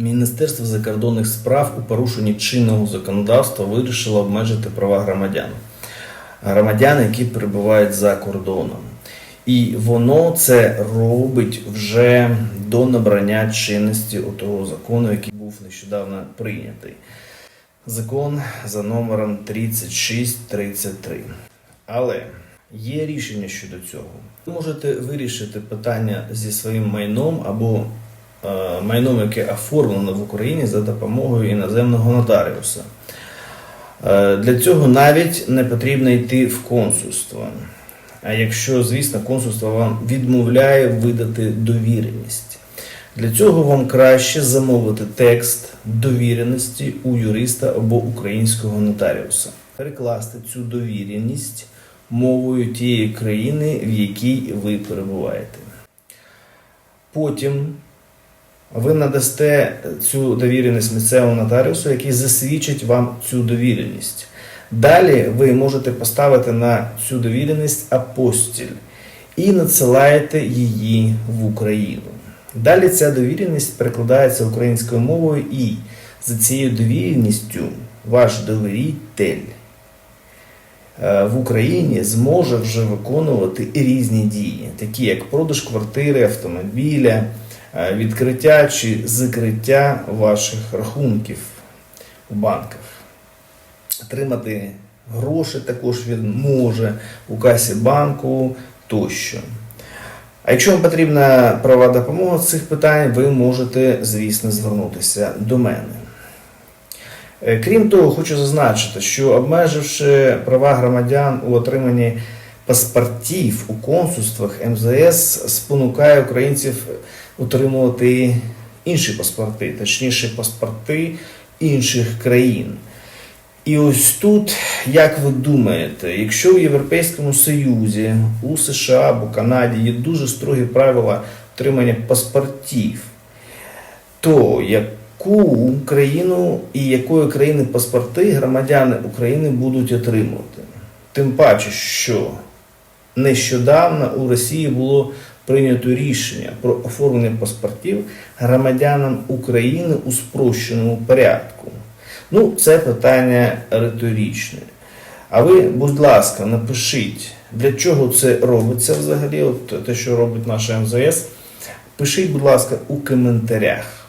Міністерство закордонних справ у порушенні чинного законодавства вирішило обмежити права громадян. Громадян, які перебувають за кордоном. І воно це робить вже до набрання чинності у того закону, який був нещодавно прийнятий. Закон за номером 3633. Але є рішення щодо цього. Ви можете вирішити питання зі своїм майном або майном, яке оформлено в Україні за допомогою іноземного нотаріуса. Е, Для цього навіть не потрібно йти в консульство. А якщо, звісно, консульство вам відмовляє видати довіреність. Для цього вам краще замовити текст довіреності у юриста або українського нотаріуса, перекласти цю довіреність мовою тієї країни, в якій ви перебуваєте. Потім ви надасте цю довіреність місцевому нотаріусу, який засвідчить вам цю довіреність. Далі ви можете поставити на цю довіреність апостіль і надсилаєте її в Україну. Далі ця довіреність перекладається українською мовою, і за цією довіреністю ваш довіритель е, в Україні зможе вже виконувати різні дії, такі як продаж квартири, автомобіля, відкриття чи закриття ваших рахунків у банках. Отримати гроші також він може у касі банку тощо. А якщо вам потрібна права допомога з цих питань, ви можете, звісно, звернутися до мене. Е, Крім того, хочу зазначити, що обмеживши права громадян у отриманні паспортів у консульствах, МЗС спонукає українців отримувати інші паспорти, точніше паспорти інших країн. І ось тут, як ви думаєте, якщо в Європейському Союзі, у США або Канаді є дуже строгі правила отримання паспортів, то яку країну і якої країни паспорти громадяни України будуть отримувати? Тим паче, що нещодавно у Росії було прийнято рішення про оформлення паспортів громадянам України у спрощеному порядку. Ну, це питання риторичне. А ви, будь ласка, напишіть, для чого це робиться взагалі, от те, що робить наша МЗС. Пишіть, будь ласка, у коментарях.